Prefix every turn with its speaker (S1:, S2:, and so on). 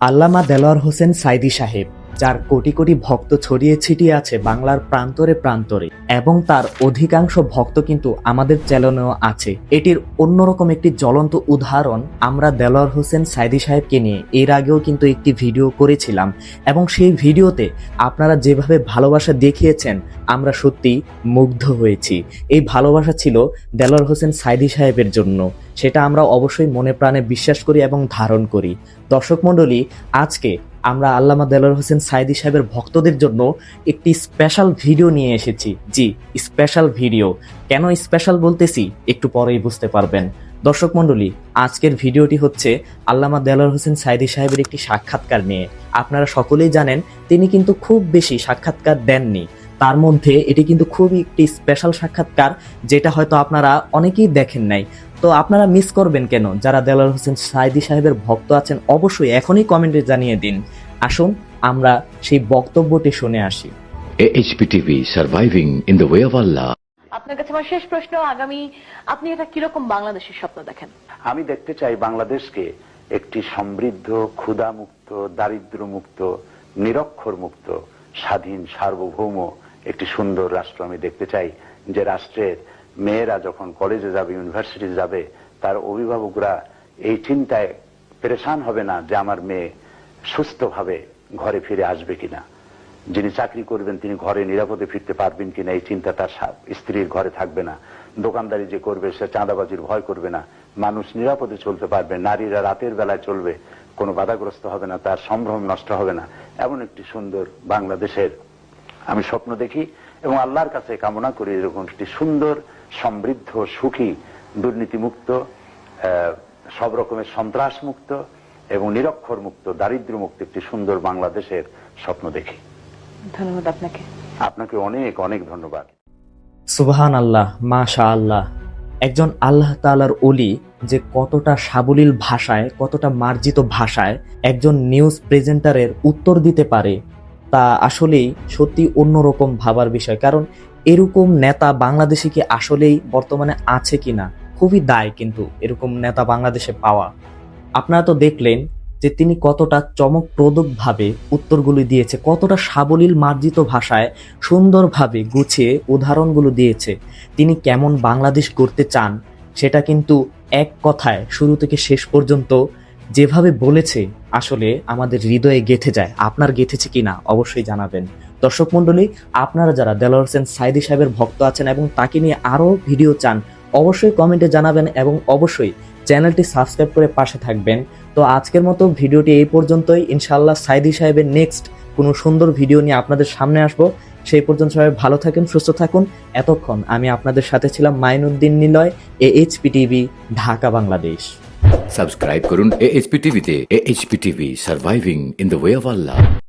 S1: আল্লামা দেলোয়ার হোসেন সাইদি সাহেব। যার কোটি কোটি ভক্ত ছড়িয়ে ছিটিয়ে আছে বাংলার প্রান্তরে প্রান্তরে, এবং তার অধিকাংশ ভক্ত কিন্তু আমাদের চ্যানেলেও আছে। এটির অন্যরকম একটি জ্বলন্ত উদাহরণ আমরা দেলোয়ার হোসেন সাইদি সাহেবকে নিয়ে এর আগেও কিন্তু একটি ভিডিও করেছিলাম, এবং সেই ভিডিওতে আপনারা যেভাবে ভালোবাসা দেখিয়েছেন, আমরা সত্যি মুগ্ধ হয়েছি। এই ভালোবাসা ছিল দেলোয়ার হোসেন সাইদি সাহেবের জন্য, সেটা আমরা অবশ্যই মনে প্রাণে বিশ্বাস করি এবং ধারণ করি। দর্শক মণ্ডলী, আজকে আমরা আল্লামা দেলোয়ার হোসেন সাইদি সাহেবের ভক্তদের জন্য একটি স্পেশাল ভিডিও নিয়ে এসেছি। জি স্পেশাল ভিডিও কেন স্পেশাল বলতেছি একটু পরেই বুঝতে পারবেন। দর্শক মণ্ডলী, আজকের ভিডিওটি হচ্ছে আল্লামা দেলোয়ার হোসেন সাইদি সাহেবের একটি সাক্ষাৎকার নিয়ে। আপনারা সকলেই জানেন, তিনি কিন্তু খুব বেশি সাক্ষাৎকার দেননি। তার মধ্যে এটি কিন্তু খুবই একটি স্পেশাল সাক্ষাৎকার, যেটা হয়তো আপনারা অনেকেই দেখেন নাই। তো আপনারা মিস করবেন কেন? যারা দেলার হোসেন সাইদি সাহেবের ভক্ত আছেন অবশ্যই এখনই কমেন্টে জানিয়ে দিন। আসুন আমরা সেই বক্তব্যটি শুনে আসি।
S2: Of Allah.
S3: আপনার কাছে আমার শেষ প্রশ্ন আগামী আপনি এটা কীরকম বাংলাদেশের স্বপ্ন দেখেন?
S4: আমি দেখতে চাই বাংলাদেশকে একটি সমৃদ্ধ ক্ষুধামুক্ত দারিদ্র মুক্ত নিরক্ষর মুক্ত স্বাধীন সার্বভৌম একটি সুন্দর রাষ্ট্র আমি দেখতে চাই যে রাষ্ট্রের মেয়েরা যখন কলেজে যাবে ইউনিভার্সিটি যাবে, তার অভিভাবকরা এই চিন্তায় পেরেশান হবে না যে আমার মেয়ে সুস্থভাবে ঘরে ফিরে আসবে কিনা। যিনি চাকরি করবেন, তিনি ঘরে নিরাপদে ফিরতে পারবেন কিনা, এই চিন্তা তার স্ত্রীর ঘরে থাকবে না। দোকানদারি যে করবে, সে চাঁদাবাজির ভয় করবে না। মানুষ নিরাপদে চলতে পারবে, নারীরা রাতের বেলায় চলবে, কোনো বাধাগ্রস্ত হবে না, তার সম্ভ্রম নষ্ট হবে না। এমন একটি সুন্দর বাংলাদেশের আমি স্বপ্ন দেখি এবং আল্লাহর কাছে কামনা করি এরকম একটি সুন্দর সমৃদ্ধ সুখী দুর্নীতিমুক্ত সব রকমের সন্ত্রাস মুক্ত এবং নিরক্ষর মুক্ত দারিদ্র মুক্ত একটি সুন্দর বাংলাদেশের স্বপ্ন দেখি।
S3: ধন্যবাদ আপনাকে।
S4: আপনাকে অনেক অনেক ধন্যবাদ।
S1: সুবহান আল্লাহ মাশা আল্লাহ একজন আল্লাহ তাআলার অলি যে কতটা সাবলীল ভাষায় কতটা মার্জিত ভাষায় একজন নিউজ প্রেজেন্টারের উত্তর দিতে পারে তা আসলেই সত্যি অন্যরকম ভাবার বিষয়। কারণ এরকম নেতা বাংলাদেশে কি আসলেই বর্তমানে আছে কিনা? খুবই দায় কিন্তু এরকম নেতা বাংলাদেশে পাওয়া। আপনারা তো দেখলেন যে তিনি কতটা চমকপ্রদকভাবে উত্তরগুলি দিয়েছে, কতটা সাবলীল মার্জিত ভাষায় সুন্দরভাবে গুছিয়ে উদাহরণগুলো দিয়েছে। তিনি কেমন বাংলাদেশ করতে চান, সেটা কিন্তু এক কথায় শুরু থেকে শেষ পর্যন্ত যেভাবে বলেছে আসলে আমাদের হৃদয়ে গেথে যায়। আপনার গেথেছে কিনা অবশ্যই জানাবেন। দর্শক মণ্ডলী, আপনারা যারা দেলোয়ার হোসেন সাইদি সাহেবের ভক্ত আছেন এবং তাকে নিয়ে আরও ভিডিও চান, অবশ্যই কমেন্টে জানাবেন এবং অবশ্যই চ্যানেলটি সাবস্ক্রাইব করে পাশে থাকবেন। তো আজকের মতো ভিডিওটি এই পর্যন্তই। ইনশাআল্লাহ সাইদি সাহেবের নেক্সট কোনো সুন্দর ভিডিও নিয়ে আপনাদের সামনে আসব। সেই পর্যন্ত সবাই ভালো থাকেন, সুস্থ থাকুন। এতক্ষণ আমি আপনাদের সাথে ছিলাম Mainuddin Niloy, A HP TV, Dhaka, Bangladesh.
S2: Subscribe करून ए एच पी टीव्ही ते A H P TV surviving in the way of Allah